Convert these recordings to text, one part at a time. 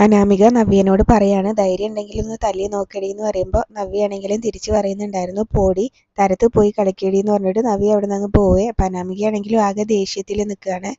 അനാമിക നവ്യനോട് പറയാണ് ധൈര്യം ഉണ്ടെങ്കിൽ ഒന്ന് തല്ലി നോക്കടി എന്ന് പറയുമ്പോൾ നവ്യയാണെങ്കിലും തിരിച്ചു പറയുന്നുണ്ടായിരുന്നു പോടി തരത്ത് പോയി കളിക്കടി എന്ന് പറഞ്ഞിട്ട് നവ്യ അവിടെ നിന്ന് അങ്ങ് പോവേ. അപ്പം അനാമികയാണെങ്കിലും ആകെ ദേഷ്യത്തിൽ നിൽക്കുകയാണ്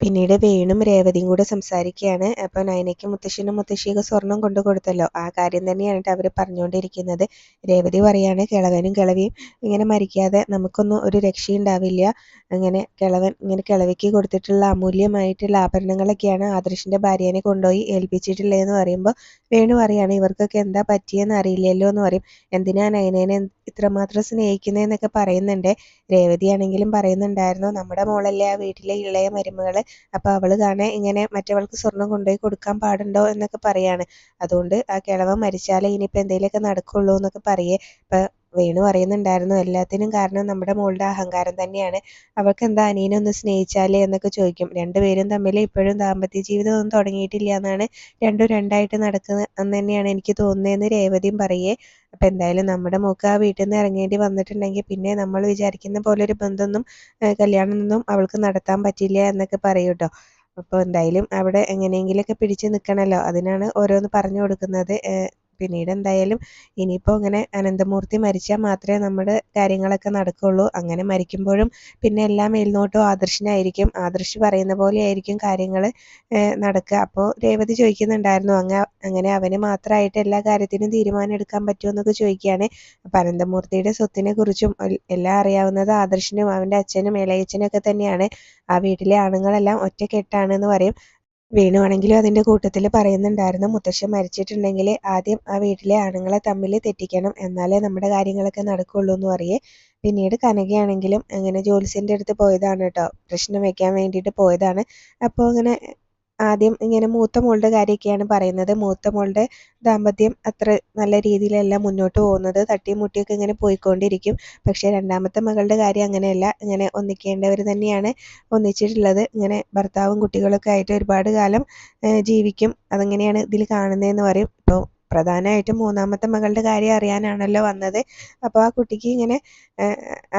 പിന്നീട് വേണും രേവതിയും കൂടെ സംസാരിക്കുകയാണ്. അപ്പോൾ നയനയ്ക്ക് മുത്തശ്ശനും മുത്തശ്ശിയൊക്കെ സ്വർണം കൊണ്ടു കൊടുത്തല്ലോ. ആ കാര്യം തന്നെയാണ് അവർ പറഞ്ഞുകൊണ്ടിരിക്കുന്നത്. രേവതി പറയാണ് കിളവനും കിളവിയും ഇങ്ങനെ മരിക്കാതെ നമുക്കൊന്നും ഒരു രക്ഷയുണ്ടാവില്ല. അങ്ങനെ കിളവൻ ഇങ്ങനെ കിളവിക്ക് കൊടുത്തിട്ടുള്ള അമൂല്യമായിട്ടുള്ള ആഭരണങ്ങളൊക്കെയാണ് ആദർശിന്റെ ഭാര്യേനെ കൊണ്ടുപോയി ഏൽപ്പിച്ചിട്ടുള്ളതെന്ന് പറയുമ്പോൾ വേണു പറയാണ് ഇവർക്കൊക്കെ എന്താ പറ്റിയെന്ന് അറിയില്ലല്ലോ എന്ന് പറയും. എന്തിനാ നയനേനെ ഇത്രമാത്രം സ്നേഹിക്കുന്നതെന്നൊക്കെ പറയുന്നുണ്ട്. രേവതിയാണെങ്കിലും പറയുന്നുണ്ടായിരുന്നു നമ്മുടെ മോളല്ലേ ആ വീട്ടിലെ ഇളയ മരുമകൾ അപ്പോൾ അവൾ കാണാൻ ഇങ്ങനെ മറ്റവൾക്ക് സ്വർണം കൊണ്ടുപോയി കൊടുക്കാൻ പാടുണ്ടോ എന്നൊക്കെ പറയാണ്. അതുകൊണ്ട് ആ കിളവൻ മരിച്ചാലേ ഇനിയിപ്പോൾ എന്തെങ്കിലുമൊക്കെ നടക്കുള്ളൂ എന്നൊക്കെ പറയേ. വേണു പറയുന്നുണ്ടായിരുന്നു. എല്ലാത്തിനും കാരണം നമ്മുടെ മോളുടെ അഹങ്കാരം തന്നെയാണ്. അവൾക്ക് എന്താ അനിയനെ ഒന്ന് സ്നേഹിച്ചാലേ എന്നൊക്കെ ചോദിക്കും. രണ്ടുപേരും തമ്മിൽ ഇപ്പോഴും ദാമ്പത്യ ജീവിതം ഒന്നും തുടങ്ങിയിട്ടില്ല എന്നാണ് രണ്ടും രണ്ടായിട്ട് നടക്കുന്നത് എന്ന് തന്നെയാണ് എനിക്ക് തോന്നുന്നതെന്ന് രേവതിയും പറയേ. അപ്പം എന്തായാലും നമ്മുടെ മോക്ക് ആ വീട്ടിൽ നിന്ന് ഇറങ്ങേണ്ടി വന്നിട്ടുണ്ടെങ്കിൽ പിന്നെ നമ്മൾ വിചാരിക്കുന്ന പോലെ ഒരു ബന്ധമൊന്നും കല്യാണമൊന്നും അവൾക്ക് നടത്താൻ പറ്റില്ല എന്നൊക്കെ പറയൂട്ടോ അപ്പൊ അപ്പോൾ എന്തായാലും അവിടെ എങ്ങനെയെങ്കിലുമൊക്കെ പിടിച്ചു നിൽക്കണമല്ലോ അതിനാണ് ഓരോന്ന് പറഞ്ഞു കൊടുക്കുന്നത്. പിന്നീട് എന്തായാലും ഇനിയിപ്പോൾ ഇങ്ങനെ അനന്തമൂർത്തി മരിച്ചാൽ മാത്രമേ നമ്മുടെ കാര്യങ്ങളൊക്കെ നടക്കുകയുള്ളൂ അങ്ങനെ മരിക്കുമ്പോഴും പിന്നെ എല്ലാം മേൽനോട്ടം ആദർശിനായിരിക്കും. ആദർശ് പറയുന്ന പോലെ ആയിരിക്കും കാര്യങ്ങൾ നടക്കുക. അപ്പോൾ രേവതി ചോദിക്കുന്നുണ്ടായിരുന്നു അങ്ങ അങ്ങനെ അവന് മാത്രമായിട്ട് എല്ലാ കാര്യത്തിനും തീരുമാനം എടുക്കാൻ പറ്റുമോ എന്നൊക്കെ ചോദിക്കുകയാണ്. അപ്പം അനന്തമൂർത്തിയുടെ സ്വത്തിനെ കുറിച്ചും എല്ലാം അറിയാവുന്നത് ആദർശിനും അവന്റെ അച്ഛനും ഇളയച്ഛനും ഒക്കെ തന്നെയാണ്. ആ വീട്ടിലെ ആണുങ്ങളെല്ലാം ഒറ്റക്കെട്ടാണെന്ന് പറയും. വേണുവാണെങ്കിലും അതിന്റെ കൂട്ടത്തിൽ പറയുന്നുണ്ടായിരുന്നു മുത്തശ്ശൻ മരിച്ചിട്ടുണ്ടെങ്കിൽ ആദ്യം ആ വീട്ടിലെ ആണുങ്ങളെ തമ്മിൽ തെറ്റിക്കണം എന്നാലേ നമ്മുടെ കാര്യങ്ങളൊക്കെ നടക്കുള്ളൂ എന്ന് പറയേ. പിന്നീട് കനകയാണെങ്കിലും അങ്ങനെ ജോലിസിന്റെ അടുത്ത് പോയതാണ് കേട്ടോ. പ്രശ്നം വെക്കാൻ വേണ്ടിയിട്ട് പോയതാണ്. അപ്പോൾ അങ്ങനെ ആദ്യം ഇങ്ങനെ മൂത്ത മോളുടെ കാര്യമൊക്കെയാണ് പറയുന്നത്. മൂത്ത മോളുടെ ദാമ്പത്യം അത്ര നല്ല രീതിയിലല്ല മുന്നോട്ട് പോകുന്നത്. തട്ടിയും മുട്ടിയൊക്കെ ഇങ്ങനെ പോയിക്കൊണ്ടിരിക്കും. പക്ഷേ രണ്ടാമത്തെ മകളുടെ കാര്യം അങ്ങനെയല്ല. ഇങ്ങനെ ഒന്നിക്കേണ്ടവർ തന്നെയാണ് ഒന്നിച്ചിട്ടുള്ളത്. ഇങ്ങനെ ഭർത്താവും കുട്ടികളൊക്കെ ആയിട്ട് ഒരുപാട് കാലം ജീവിക്കും. അതങ്ങനെയാണ് ഇതിൽ കാണുന്നതെന്ന് പറയും. ഇപ്പോൾ പ്രധാനമായിട്ടും മൂന്നാമത്തെ മകളുടെ കാര്യം അറിയാനാണല്ലോ വന്നത്. അപ്പോൾ ആ കുട്ടിക്ക് ഇങ്ങനെ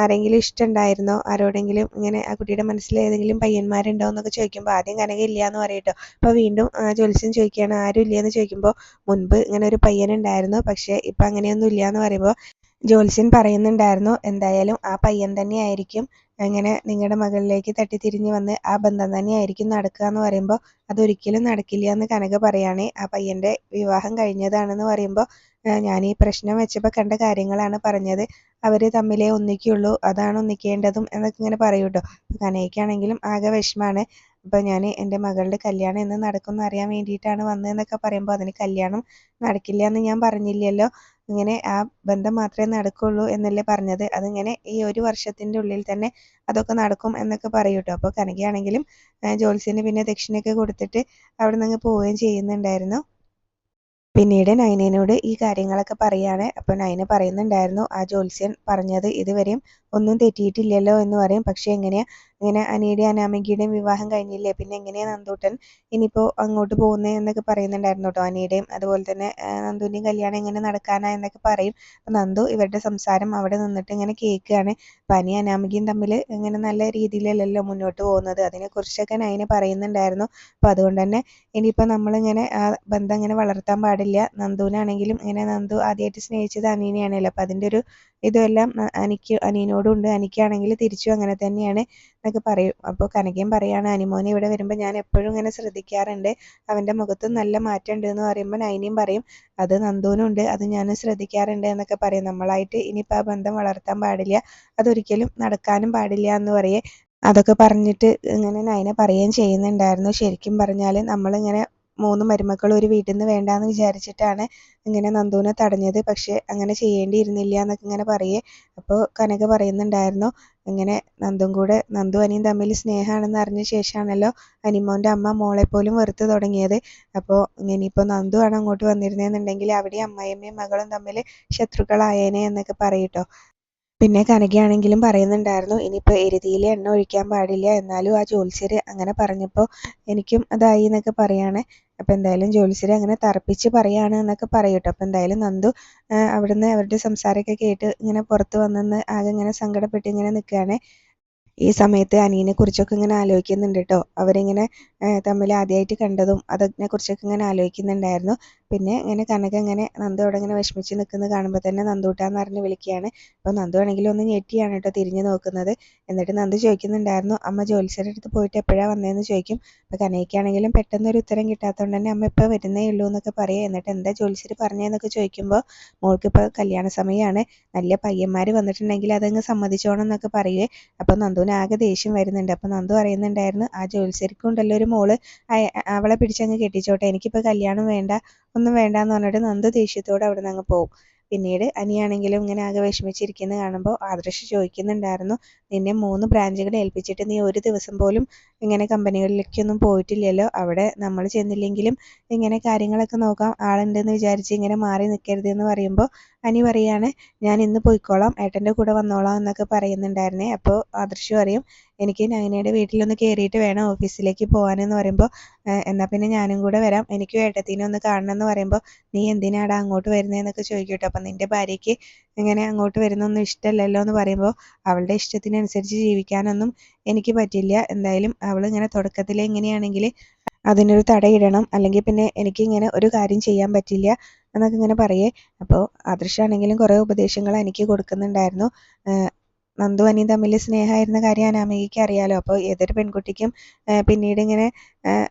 ആരെങ്കിലും ഇഷ്ടമുണ്ടായിരുന്നോ ആരോടെങ്കിലും ഇങ്ങനെ ആ കുട്ടിയുടെ മനസ്സിൽ ഏതെങ്കിലും പയ്യന്മാരുണ്ടോ എന്നൊക്കെ ചോദിക്കുമ്പോൾ ആദ്യം കനക ഇല്ല എന്ന് പറയട്ടോ. അപ്പോൾ വീണ്ടും ജ്യോത്സ്യൻ ചോദിക്കുകയാണ് ആരും ഇല്ല എന്ന് ചോദിക്കുമ്പോൾ മുൻപ് ഇങ്ങനെ ഒരു പയ്യൻ ഉണ്ടായിരുന്നു പക്ഷേ ഇപ്പം അങ്ങനെയൊന്നും ഇല്ല എന്ന് പറയുമ്പോൾ ജ്യോത്സ്യൻ പറയുന്നുണ്ടായിരുന്നു എന്തായാലും ആ പയ്യൻ തന്നെയായിരിക്കും അങ്ങനെ നിങ്ങളുടെ മകളിലേക്ക് തട്ടിത്തിരിഞ്ഞ് വന്ന് ആ ബന്ധം തന്നെയായിരിക്കും നടക്കുക എന്ന് പറയുമ്പോൾ അതൊരിക്കലും നടക്കില്ല എന്ന് കനക പറയുകയാണ് ആ പയ്യന്റെ വിവാഹം കഴിഞ്ഞതാണെന്ന് പറയുമ്പോൾ ഞാൻ ഈ പ്രശ്നം വെച്ചപ്പോൾ കണ്ട കാര്യങ്ങളാണ് പറഞ്ഞത്. അവർ തമ്മിലേ ഒന്നിക്കുള്ളൂ അതാണ് ഒന്നിക്കേണ്ടതും എന്നൊക്കെ ഇങ്ങനെ പറയും കേട്ടോ കനയ്ക്കാണെങ്കിലും ആകെ വിഷമാണ്. അപ്പോൾ ഞാൻ എന്റെ മകളുടെ കല്യാണം എന്ന് നടക്കുമെന്ന് അറിയാൻ വേണ്ടിയിട്ടാണ് വന്നതെന്നൊക്കെ പറയുമ്പോൾ അതിന് കല്യാണം നടക്കില്ല എന്ന് ഞാൻ പറഞ്ഞില്ലല്ലോ. ഇങ്ങനെ ആ ബന്ധം മാത്രമേ നടക്കുള്ളൂ എന്നല്ലേ പറഞ്ഞത്. അതിങ്ങനെ ഈ ഒരു വർഷത്തിന്റെ ഉള്ളിൽ തന്നെ അതൊക്കെ നടക്കും എന്നൊക്കെ പറയും കേട്ടോ അപ്പോൾ കനകയാണെങ്കിലും ജോത്സ്യന് പിന്നെ ദക്ഷിണയൊക്കെ കൊടുത്തിട്ട് അവിടെ നിന്ന് പോവുകയും ചെയ്യുന്നുണ്ടായിരുന്നു. പിന്നീട് നൈനയോട് ഈ കാര്യങ്ങളൊക്കെ പറയാണ്. അപ്പോൾ നൈന പറയുന്നുണ്ടായിരുന്നു ആ ജോത്സ്യൻ പറഞ്ഞത് ഇതുവരെയും ഒന്നും തെറ്റിയിട്ടില്ലല്ലോ എന്ന് പറയും. പക്ഷേ എങ്ങനെയാ ഇങ്ങനെ അനിയുടെയും അനാമികയുടെയും വിവാഹം കഴിഞ്ഞില്ലേ? പിന്നെ എങ്ങനെയാണ് നന്ദൂട്ടൻ ഇനിയിപ്പോൾ അങ്ങോട്ട് പോകുന്നത് എന്നൊക്കെ പറയുന്നുണ്ടായിരുന്നു കേട്ടോ അനിയുടെയും അതുപോലെ തന്നെ നന്ദുവിന്റെയും കല്യാണം എങ്ങനെ നടക്കാനാ എന്നൊക്കെ പറയും. അപ്പൊ നന്ദു ഇവരുടെ സംസാരം അവിടെ നിന്നിട്ട് ഇങ്ങനെ കേൾക്കുകയാണ്. അപ്പം അനി അനാമികയും തമ്മിൽ ഇങ്ങനെ നല്ല രീതിയിലല്ലല്ലോ മുന്നോട്ട് പോകുന്നത്. അതിനെ അതിനെക്കുറിച്ചൊക്കെ നയന പറയുന്നുണ്ടായിരുന്നു. അപ്പോൾ അതുകൊണ്ട് തന്നെ ഇനിയിപ്പോൾ നമ്മളിങ്ങനെ ആ ബന്ധം ഇങ്ങനെ വളർത്താൻ പാടില്ല. നന്ദുവിനാണെങ്കിലും ഇങ്ങനെ നന്ദു ആദ്യമായിട്ട് സ്നേഹിച്ചത് അനീനെയാണല്ലോ. അപ്പൊ അതിന്റെ ഒരു ഇതുമെല്ലാം അനിക്ക് അനിയനോടും ഉണ്ട് അനിക്കാണെങ്കിൽ തിരിച്ചും അങ്ങനെ തന്നെയാണ് എന്നൊക്കെ പറയും. അപ്പോൾ കനകയും പറയാണ് അനിമോനെ ഇവിടെ വരുമ്പോൾ ഞാൻ എപ്പോഴും ഇങ്ങനെ ശ്രദ്ധിക്കാറുണ്ട്. അവന്റെ മുഖത്ത് നല്ല മാറ്റം ഉണ്ട് എന്ന് പറയുമ്പോൾ നൈനിയും പറയും അത് നന്ദുവിനും ഉണ്ട് അത് ഞാൻ ശ്രദ്ധിക്കാറുണ്ട് എന്നൊക്കെ പറയും. നമ്മളായിട്ട് ഇനിയിപ്പോൾ ആ ബന്ധം വളർത്താൻ പാടില്ല. അതൊരിക്കലും നടക്കാനും പാടില്ല എന്ന് പറയേ. അതൊക്കെ പറഞ്ഞിട്ട് ഇങ്ങനെ നയന പറയുകയും ചെയ്യുന്നുണ്ടായിരുന്നു. ശരിക്കും പറഞ്ഞാൽ നമ്മളിങ്ങനെ മൂന്ന് മരുമക്കൾ ഒരു വീട്ടിൽ നിന്ന് വേണ്ടാന്ന് വിചാരിച്ചിട്ടാണ് ഇങ്ങനെ നന്ദുവിനെ തടഞ്ഞത്. പക്ഷേ അങ്ങനെ ചെയ്യേണ്ടിയിരുന്നില്ല എന്നൊക്കെ ഇങ്ങനെ പറയേ. അപ്പോൾ കനക പറയുന്നുണ്ടായിരുന്നു ഇങ്ങനെ നന്ദും കൂടെ നന്ദു അനിയും തമ്മിൽ സ്നേഹമാണെന്ന് അറിഞ്ഞ ശേഷമാണല്ലോ അനിമോന്റെ അമ്മ മോളെ പോലും വെറുത്ത് തുടങ്ങിയത്. അപ്പോൾ ഇനിയിപ്പോൾ നന്ദു ആണ് അങ്ങോട്ട് വന്നിരുന്നെന്നുണ്ടെങ്കിൽ അവിടെ അമ്മയമ്മയും മകളും തമ്മിൽ ശത്രുക്കളായേനെ എന്നൊക്കെ പറയട്ടോ. പിന്നെ കനകയാണെങ്കിലും പറയുന്നുണ്ടായിരുന്നു ഇനിയിപ്പോൾ എരുതിയിൽ എണ്ണ ഒഴിക്കാൻ പാടില്ല എന്നാലും ആ ജ്യോത്സ്യർ അങ്ങനെ പറഞ്ഞപ്പോൾ എനിക്കും അതായി എന്നൊക്കെ പറയാണ്. അപ്പോൾ എന്തായാലും ജ്യോത്സ്യർ അങ്ങനെ തറപ്പിച്ച് പറയാണ് എന്നൊക്കെ പറയട്ടോ. അപ്പോൾ എന്തായാലും നന്ദു അവിടുന്ന് അവരുടെ സംസാരമൊക്കെ കേട്ട് ഇങ്ങനെ പുറത്ത് വന്നെന്ന് ആകെ ഇങ്ങനെ സങ്കടപ്പെട്ട് ഇങ്ങനെ നിൽക്കുകയാണ് ഈ സമയത്ത് അനിയനെ കുറിച്ചൊക്കെ ഇങ്ങനെ ആലോചിക്കുന്നുണ്ട് കേട്ടോ അവരിങ്ങനെ തമ്മിൽ ആദ്യമായിട്ട് കണ്ടതും അതിനെക്കുറിച്ചൊക്കെ ഇങ്ങനെ ആലോചിക്കുന്നുണ്ടായിരുന്നു. പിന്നെ ഇങ്ങനെ കനക ഇങ്ങനെ നന്ദു അവിടെ ഇങ്ങനെ വിഷമിച്ച് നിൽക്കുന്നത് കാണുമ്പോൾ തന്നെ നന്ദൂട്ടാന്ന് പറഞ്ഞ് വിളിക്കുകയാണ്. അപ്പോൾ നന്ദു ആണെങ്കിലും ഒന്ന് ഞെട്ടിയാണ് കേട്ടോ തിരിഞ്ഞു നോക്കുന്നത്. എന്നിട്ട് നന്ദു ചോദിക്കുന്നുണ്ടായിരുന്നു അമ്മ ജോത്സ്യരുടെ അടുത്ത് പോയിട്ട് എപ്പോഴാ വന്നതെന്ന് ചോദിക്കും. അപ്പോൾ കനയ്ക്കാണെങ്കിലും പെട്ടെന്ന് ഒരു ഉത്തരം കിട്ടാത്തതുകൊണ്ട് തന്നെ അമ്മ ഇപ്പോൾ വരുന്നേ ഉള്ളൂ എന്നൊക്കെ പറയും. എന്നിട്ട് എന്താ ജോത്സ്യർ പറഞ്ഞതെന്നൊക്കെ ചോദിക്കുമ്പോൾ മോൾക്ക് ഇപ്പൊ കല്യാണ സമയമാണ് നല്ല പയ്യന്മാര് വന്നിട്ടുണ്ടെങ്കിൽ അതങ്ങ് സമ്മതിച്ചോണം എന്നൊക്കെ പറയുവേ. അപ്പോൾ നന്ദുവിന് ആകെ ദേഷ്യം വരുന്നുണ്ട്. അപ്പോൾ നന്ദു പറയുന്നുണ്ടായിരുന്നു ആ ജോത്സ്യർക്കും ഉണ്ടല്ലോ ഒരു മോൾ. അവളെ പിടിച്ചങ്ങ് കെട്ടിച്ചോട്ടെ. എനിക്കിപ്പോൾ കല്യാണം വേണ്ട ഒന്നും വേണ്ട എന്ന് പറഞ്ഞിട്ട് നന്ദു ദേഷ്യത്തോടെ അവിടെ നിന്ന് അങ്ങ് പോകും പിന്നീട് അനിയാണെങ്കിലും ഇങ്ങനെ ആകെ വിഷമിച്ചിരിക്കുന്നത് കാണുമ്പോൾ ആദർശ് ചോദിക്കുന്നുണ്ടായിരുന്നു നിന്നെ മൂന്ന് ബ്രാഞ്ചുകൾ ഏൽപ്പിച്ചിട്ട് നീ ഒരു ദിവസം പോലും ഇങ്ങനെ കമ്പനികളിലേക്കൊന്നും പോയിട്ടില്ലല്ലോ? അവിടെ നമ്മൾ ചെന്നില്ലെങ്കിലും ഇങ്ങനെ കാര്യങ്ങളൊക്കെ നോക്കാം ആളുണ്ടെന്ന് വിചാരിച്ച് ഇങ്ങനെ മാറി നിൽക്കരുത് എന്ന് പറയുമ്പോൾ അനി പറയാണ് ഞാൻ ഇന്ന് പോയിക്കോളാം ഏട്ടന്റെ കൂടെ വന്നോളാം എന്നൊക്കെ പറയുന്നുണ്ടായിരുന്നേ. അപ്പോൾ ആദർശ് പറയും എനിക്ക് നയനയുടെ വീട്ടിലൊന്ന് കയറിയിട്ട് വേണം ഓഫീസിലേക്ക് പോകാനെന്ന് പറയുമ്പോൾ എന്നാൽ പിന്നെ ഞാനും കൂടെ വരാം. എനിക്ക് ഏട്ടത്തിനെ ഒന്ന് കാണണം എന്ന് പറയുമ്പോൾ നീ എന്തിനാടാ അങ്ങോട്ട് വരുന്നതെന്നൊക്കെ ചോദിക്കും കേട്ടോ. അപ്പം നിന്റെ ഭാര്യയ്ക്ക് ഇങ്ങനെ അങ്ങോട്ട് വരുന്നൊന്നും ഇഷ്ടമല്ലല്ലോ എന്ന് പറയുമ്പോൾ അവളുടെ ഇഷ്ടത്തിനനുസരിച്ച് ജീവിക്കാനൊന്നും എനിക്ക് പറ്റില്ല. എന്തായാലും അവൾ ഇങ്ങനെ തുടക്കത്തിൽ എങ്ങനെയാണെങ്കിൽ അതിനൊരു തടയിടണം. അല്ലെങ്കിൽ പിന്നെ എനിക്കിങ്ങനെ ഒരു കാര്യം ചെയ്യാൻ പറ്റില്ല. എന്നൊക്കെ ഇങ്ങനെ പറയേ. അപ്പോൾ ആദർശാണെങ്കിലും കുറേ ഉപദേശങ്ങൾ എനിക്ക് കൊടുക്കുന്നുണ്ടായിരുന്നു. നന്ദു അനി തമ്മിൽ സ്നേഹമായിരുന്ന കാര്യം അനാമികയ്ക്ക് അറിയാലോ. അപ്പോൾ ഏതൊരു പെൺകുട്ടിക്കും പിന്നീട് ഇങ്ങനെ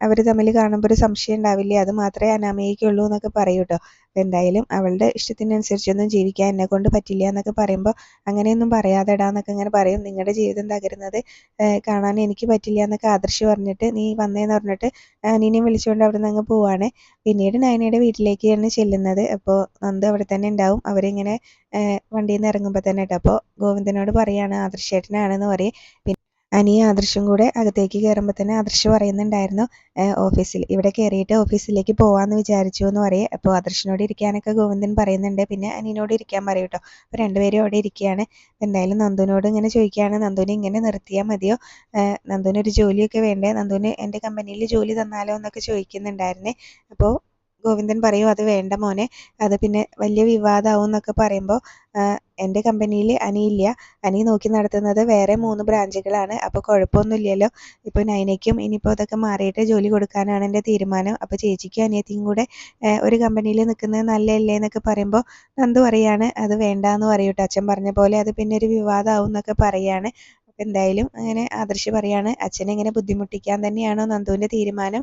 അവർ തമ്മിൽ കാണുമ്പോൾ ഒരു സംശയം ഉണ്ടാവില്ലേ? അത് മാത്രമേ അനാമികയ്ക്കുള്ളൂ എന്നൊക്കെ പറയൂ കേട്ടോ എന്തായാലും അവളുടെ ഇഷ്ടത്തിനനുസരിച്ചൊന്നും ജീവിക്കാൻ എന്നെ കൊണ്ട് പറ്റില്ല എന്നൊക്കെ പറയുമ്പോൾ അങ്ങനെയൊന്നും പറയാതെടാ എന്നൊക്കെ ഇങ്ങനെ പറയും. നിങ്ങളുടെ ജീവിതം തകരുന്നത് കാണാൻ എനിക്ക് പറ്റില്ല എന്നൊക്കെ ആദർശ് പറഞ്ഞിട്ട് നീ വന്നേന്ന് പറഞ്ഞിട്ട് അനിയനെയും വിളിച്ചുകൊണ്ട് അവിടെ നിന്ന് അങ്ങ് പോവാണ്. പിന്നീട് നയനയുടെ വീട്ടിലേക്കാണ് ചെല്ലുന്നത്. അപ്പോൾ നന്ദു അവിടെ തന്നെ ഉണ്ടാവും. അവരിങ്ങനെ വണ്ടിയിൽ നിന്ന് ഇറങ്ങുമ്പോൾ തന്നെ കേട്ടോ അപ്പോൾ ഗോവിന്ദനോട് പറയാണ് ആദർശേട്ടനാണെന്ന് പറയും. അനിയും ആദർശും കൂടെ അകത്തേക്ക് കയറുമ്പോൾ തന്നെ ആദർശ് പറയുന്നുണ്ടായിരുന്നു ഓഫീസിൽ ഇവിടെ കയറിയിട്ട് ഓഫീസിലേക്ക് പോവാന്ന് വിചാരിച്ചു എന്ന് പറയും. അപ്പോൾ ആദർശിനോട് ഇരിക്കാനൊക്കെ ഗോവിന്ദൻ പറയുന്നുണ്ട് പിന്നെ അനിയനോട് ഇരിക്കാൻ പറയും കേട്ടോ. അപ്പോൾ രണ്ടുപേരും അവിടെ ഇരിക്കുകയാണ്. എന്തായാലും നന്ദുവിനോട് ഇങ്ങനെ ചോദിക്കുകയാണ് നന്ദുവിനെ ഇങ്ങനെ നിർത്തിയാൽ മതിയോ? നന്ദുവിന് ഒരു ജോലിയൊക്കെ വേണ്ടേ? നന്ദുവിന് എന്റെ കമ്പനിയിൽ ജോലി തന്നാലോ എന്നൊക്കെ ചോദിക്കുന്നുണ്ടായിരുന്നേ. അപ്പോൾ ഗോവിന്ദൻ പറയും അത് വേണ്ട മോനെ അത് പിന്നെ വലിയ വിവാദമാവും എന്നൊക്കെ പറയുമ്പോൾ എന്റെ കമ്പനിയിൽ അനിയില്ല അനി നോക്കി നടത്തുന്നത് വേറെ മൂന്ന് ബ്രാഞ്ചുകളാണ്. അപ്പോൾ കുഴപ്പമൊന്നുമില്ലല്ലോ. ഇപ്പോൾ നൈനയ്ക്കും ഇനിയിപ്പോൾ അതൊക്കെ മാറിയിട്ട് ജോലി കൊടുക്കാനാണ് എന്റെ തീരുമാനം. അപ്പോൾ ചേച്ചിക്കും അനിയത്തിയും കൂടെ ഒരു കമ്പനിയിൽ നിൽക്കുന്നത് നല്ലതല്ലേ എന്നൊക്കെ പറയുമ്പോൾ നന്ദു പറയാണ് അത് വേണ്ട എന്ന് പറയൂട്ടോ. അച്ഛൻ പറഞ്ഞ പോലെ അത് പിന്നെ ഒരു വിവാദമാവും എന്നൊക്കെ പറയാണ്. എന്തായാലും അങ്ങനെ ആദർശ് പറയാണ് അച്ഛനെ ഇങ്ങനെ ബുദ്ധിമുട്ടിക്കാൻ തന്നെയാണോ നന്ദുവിന്റെ തീരുമാനം?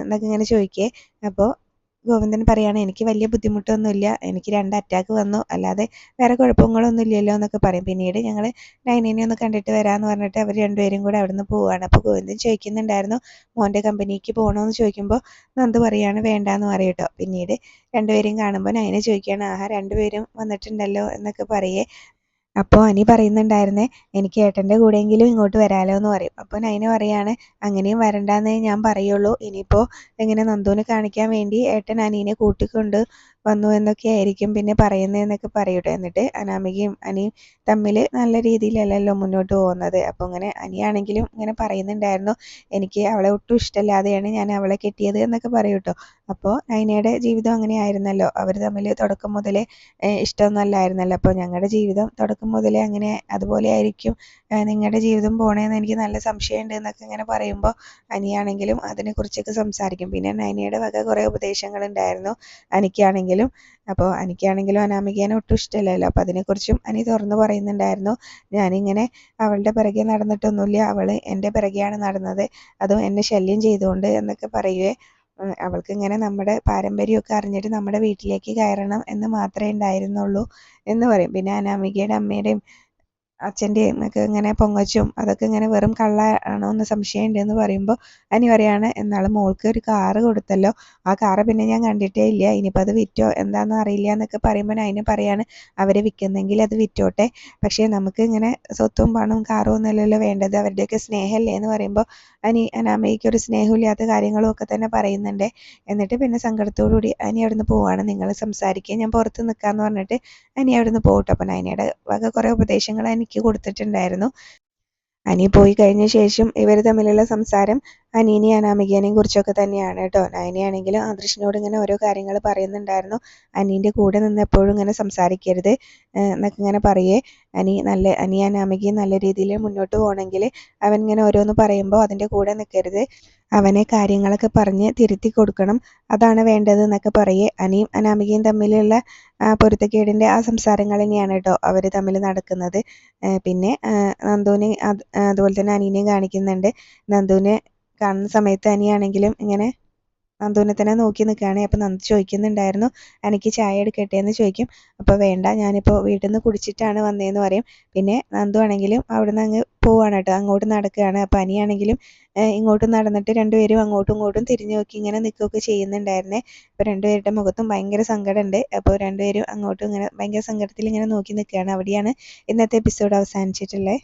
എന്നൊക്കെ ഇങ്ങനെ ചോദിക്കേ. അപ്പോൾ ഗോവിന്ദൻ പറയാണ് എനിക്ക് വലിയ ബുദ്ധിമുട്ടൊന്നുമില്ല. എനിക്ക് രണ്ട് അറ്റാക്ക് വന്നു. അല്ലാതെ വേറെ കുഴപ്പങ്ങളൊന്നും ഇല്ലല്ലോ എന്നൊക്കെ പറയും. പിന്നീട് ഞങ്ങൾ നൈനേനെ ഒന്ന് കണ്ടിട്ട് വരാമെന്ന് പറഞ്ഞിട്ട് അവർ രണ്ടുപേരും കൂടെ അവിടുന്ന് പോവുകയാണ് അപ്പോൾ ഗോവിന്ദൻ ചോദിക്കുന്നുണ്ടായിരുന്നു മോന്റെ കമ്പനിക്ക് പോകണമെന്ന് ചോദിക്കുമ്പോൾ നന്ദു പറയാണ് വേണ്ടാന്ന് പറയും കേട്ടോ പിന്നീട് രണ്ടുപേരും കാണുമ്പോൾ നൈന ചോദിക്കുകയാണ് ആഹാ രണ്ടുപേരും വന്നിട്ടുണ്ടല്ലോ എന്നൊക്കെ പറയേ അപ്പോൾ അനി പറയുന്നുണ്ടായിരുന്നേ എനിക്ക് ഏട്ടന്റെ കൂടെയെങ്കിലും ഇങ്ങോട്ട് വരാലോ എന്ന് പറയും. അപ്പോൾ നൈന പറയാണ് അങ്ങനെയും വരണ്ടാന്നേ ഞാൻ പറയുള്ളൂ. ഇനിയിപ്പോൾ എങ്ങനെ നന്ദുവിനെ കാണിക്കാൻ വേണ്ടി ഏട്ടൻ അനീനെ കൂട്ടിക്കൊണ്ട് വന്നു എന്നൊക്കെ ആയിരിക്കും പിന്നെ പറയുന്നതെന്നൊക്കെ പറയൂട്ടോ. എന്നിട്ട് അനാമികയും അനിയും തമ്മിൽ നല്ല രീതിയിലല്ലല്ലോ മുന്നോട്ട് പോകുന്നത്. അപ്പോൾ ഇങ്ങനെ അനിയാണെങ്കിലും ഇങ്ങനെ പറയുന്നുണ്ടായിരുന്നു. എനിക്ക് അവളെ ഒട്ടും ഇഷ്ടമല്ലാതെയാണ് ഞാൻ അവളെ കെട്ടിയത് എന്നൊക്കെ പറയൂട്ടോ. അപ്പോൾ നൈനയുടെ ജീവിതം അങ്ങനെ ആയിരുന്നല്ലോ. അവർ തമ്മിൽ തുടക്കം മുതലേ ഇഷ്ടമൊന്നും അല്ലായിരുന്നല്ലോ അപ്പോൾ ഞങ്ങളുടെ ജീവിതം തുടക്കം മുതലേ അങ്ങനെ അതുപോലെ ആയിരിക്കും. നിങ്ങളുടെ ജീവിതം പോണേന്ന് എനിക്ക് നല്ല സംശയമുണ്ട് എന്നൊക്കെ ഇങ്ങനെ പറയുമ്പോൾ അനിയാണെങ്കിലും അതിനെക്കുറിച്ചൊക്കെ സംസാരിക്കും. പിന്നെ നൈനയുടെ വക കുറേ ഉപദേശങ്ങളുണ്ടായിരുന്നു. അനിക്കാണെങ്കിലും ആണെങ്കിലും അപ്പോൾ എനിക്കാണെങ്കിലും അനാമികേനെ ഒട്ടും ഇഷ്ടമല്ലല്ലോ. അപ്പോൾ അതിനെക്കുറിച്ചും അനി തുറന്നു പറയുന്നുണ്ടായിരുന്നു. ഞാനിങ്ങനെ അവളുടെ പിറകെ നടന്നിട്ടൊന്നുമില്ല. അവൾ എന്റെ പിറകെയാണ് നടന്നത്. അതും എന്നെ ശല്യം ചെയ്തുകൊണ്ട് എന്നൊക്കെ പറയുകയെ അവൾക്ക് ഇങ്ങനെ നമ്മുടെ പാരമ്പര്യമൊക്കെ അറിഞ്ഞിട്ട് നമ്മുടെ വീട്ടിലേക്ക് കയറണം എന്ന് മാത്രമേ ഉണ്ടായിരുന്നുള്ളൂ എന്ന് പറയും. പിന്നെ അനാമികയുടെ അമ്മയുടെയും അച്ഛന്റെയും ഒക്കെ ഇങ്ങനെ പൊങ്ങച്ചും അതൊക്കെ ഇങ്ങനെ വെറും കള്ളാണോ എന്ന് സംശയമുണ്ട് എന്ന് പറയുമ്പോൾ അനി പറയാണ് എന്നാൽ മോൾക്ക് ഒരു കാറ് കൊടുത്തല്ലോ. ആ കാറ് പിന്നെ ഞാൻ കണ്ടിട്ടേ ഇല്ല. ഇനിയിപ്പോൾ അത് വിറ്റോ? എന്താണെന്ന് അറിയില്ല എന്നൊക്കെ പറയുമ്പോൾ അതിന് പറയാണ് അവരെ വിൽക്കുന്നെങ്കിൽ അത് വിറ്റോട്ടെ. പക്ഷേ നമുക്ക് ഇങ്ങനെ സ്വത്തും പണവും കാറും ഒന്നുമല്ലല്ലോ വേണ്ടത്. അവരുടെയൊക്കെ സ്നേഹമല്ലേ എന്ന് പറയുമ്പോൾ അനി അനാമയ്ക്ക് ഒരു സ്നേഹമില്ലാത്ത കാര്യങ്ങളും ഒക്കെ തന്നെ പറയുന്നുണ്ട്. എന്നിട്ട് പിന്നെ സങ്കടത്തോടു കൂടി അനി അവിടുന്ന് പോവാണ്. നിങ്ങൾ സംസാരിക്കുക ഞാൻ പുറത്ത് നിൽക്കാമെന്ന് പറഞ്ഞിട്ട് അനി അവിടുന്ന് പോകട്ടെ അപ്പം നയനയുടെ വക കുറേ ഉപദേശങ്ങൾ എനിക്ക് കൊടുത്തിട്ടുണ്ടായിരുന്നു. അനി പോയി കഴിഞ്ഞ ശേഷം ഇവർ തമ്മിലുള്ള സംസാരം അനീനെയും അനാമികേനെയും കുറിച്ചൊക്കെ തന്നെയാണ് കേട്ടോ. നയനയാണെങ്കിലും ആദർശിനോട് ഇങ്ങനെ ഓരോ കാര്യങ്ങൾ പറയുന്നുണ്ടായിരുന്നു. അനീന്റെ കൂടെ നിന്ന് എപ്പോഴും ഇങ്ങനെ സംസാരിക്കരുത് എന്നൊക്കെ ഇങ്ങനെ പറയേ. അനി നല്ല അനി അനാമികയും നല്ല രീതിയിൽ മുന്നോട്ട് പോകണമെങ്കിൽ അവൻ ഇങ്ങനെ ഓരോന്ന് പറയുമ്പോൾ അതിന്റെ കൂടെ നിൽക്കരുത്. അവനെ കാര്യങ്ങളൊക്കെ പറഞ്ഞ് തിരുത്തി കൊടുക്കണം. അതാണ് വേണ്ടത് എന്നൊക്കെ പറയേ. അനിയും അനാമികയും തമ്മിലുള്ള പൊരുത്തക്കേടിന്റെ ആ സംസാരങ്ങൾ തന്നെയാണ് കേട്ടോ അവർ തമ്മിൽ നടക്കുന്നത്. പിന്നെ നന്ദുവിനെ അത് അതുപോലെ തന്നെ അനീനെയും കാണിക്കുന്നുണ്ട്. നന്ദുവിനെ കാണുന്ന സമയത്ത് അനിയാണെങ്കിലും ഇങ്ങനെ നന്ദുവിനെ തന്നെ നോക്കി നിൽക്കുകയാണ്. അപ്പോൾ നന്ദു ചോദിക്കുന്നുണ്ടായിരുന്നു എനിക്ക് ചായ എടുക്കട്ടെ? എന്ന് ചോദിക്കും. അപ്പോൾ വേണ്ട ഞാനിപ്പോൾ വീട്ടിൽ നിന്ന് കുടിച്ചിട്ടാണ് വന്നതെന്ന് പറയും. പിന്നെ നന്ദു ആണെങ്കിലും അവിടെ നിന്ന് അങ്ങ് പോവാണ് കേട്ടോ അങ്ങോട്ട് നടക്കുകയാണ്. അപ്പോൾ അനിയാണെങ്കിലും ഇങ്ങോട്ട് നടന്നിട്ട് രണ്ടുപേരും അങ്ങോട്ടും ഇങ്ങോട്ടും തിരിഞ്ഞു നോക്കി ഇങ്ങനെ നിൽക്കുകയൊക്കെ ചെയ്യുന്നുണ്ടായിരുന്നേ. അപ്പോൾ രണ്ടുപേരുടെ മുഖത്തും ഭയങ്കര സങ്കടമുണ്ട്. അപ്പോൾ രണ്ടുപേരും അങ്ങോട്ടും ഇങ്ങനെ ഭയങ്കര സങ്കടത്തിൽ ഇങ്ങനെ നോക്കി നിൽക്കുകയാണ്. അവിടെയാണ് ഇന്നത്തെ എപ്പിസോഡ് അവസാനിച്ചിട്ടുള്ളത്.